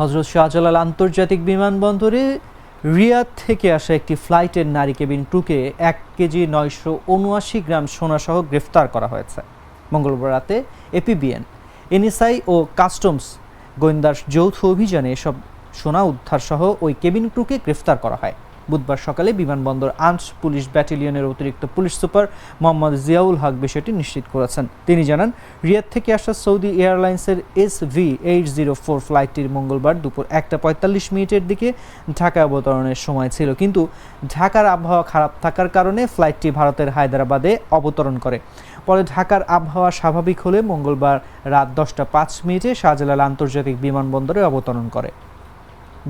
হজরত শাহজালাল আন্তর্জাতিক বিমানবন্দরে রিয়াদ থেকে আসা একটি ফ্লাইটের নারী কেবিন টুকে এক কেজি নয়শো উনআশি গ্রাম সোনাসহ গ্রেফতার করা হয়েছে। মঙ্গলবার রাতে এপিবিএন, এনএসআই ও কাস্টমস গোয়েন্দার যৌথ অভিযানে এসব সোনা উদ্ধারসহ ওই কেবিন ক্রুকে গ্রেফতার করা হয়। বুধবার সকালে বিমানবন্দর আর্মস পুলিশ ব্যাটালিয়নের অতিরিক্ত পুলিশ সুপার মোহাম্মদ জিয়াউল হক বিষয়টি নিশ্চিত করেছেন। তিনি জানান, রিয়াদ থেকে আসা সৌদি এয়ারলাইন্সের S V eight zero four ফ্লাইটটির মঙ্গলবার দুপুর একটা পঁয়তাল্লিশ মিনিটের দিকে ঢাকা অবতরণের সময় ছিল। কিন্তু ঢাকার আবহাওয়া খারাপ থাকার কারণে ফ্লাইটটি ভারতের হায়দ্রাবাদে অবতরণ করে। পরে ঢাকার আবহাওয়া স্বাভাবিক হলে মঙ্গলবার রাত দশটা পাঁচ মিনিটে শাহজালাল আন্তর্জাতিক বিমানবন্দরে অবতরণ করে।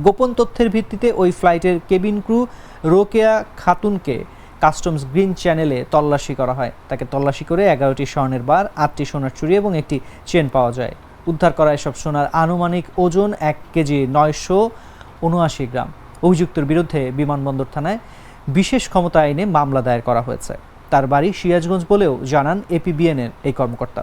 গোপন তথ্যের ভিত্তিতে ওই ফ্লাইটের কেবিন ক্রু রোকেয়া খাতুনকে কাস্টমস গ্রিন চ্যানেলে তল্লাশি করা হয়। তাকে তল্লাশি করে এগারোটি স্বর্ণের বার, আটটি সোনার চুরি এবং একটি চেন পাওয়া যায়। উদ্ধার করা এসব সোনার আনুমানিক ওজন এক কেজি নয়শো উনআশি গ্রাম। অভিযুক্তের বিরুদ্ধে বিমানবন্দর থানায় বিশেষ ক্ষমতা আইনে মামলা দায়ের করা হয়েছে। তার বাড়ি সিরাজগঞ্জ বলেও জানান এপিবিএনের এই কর্মকর্তা।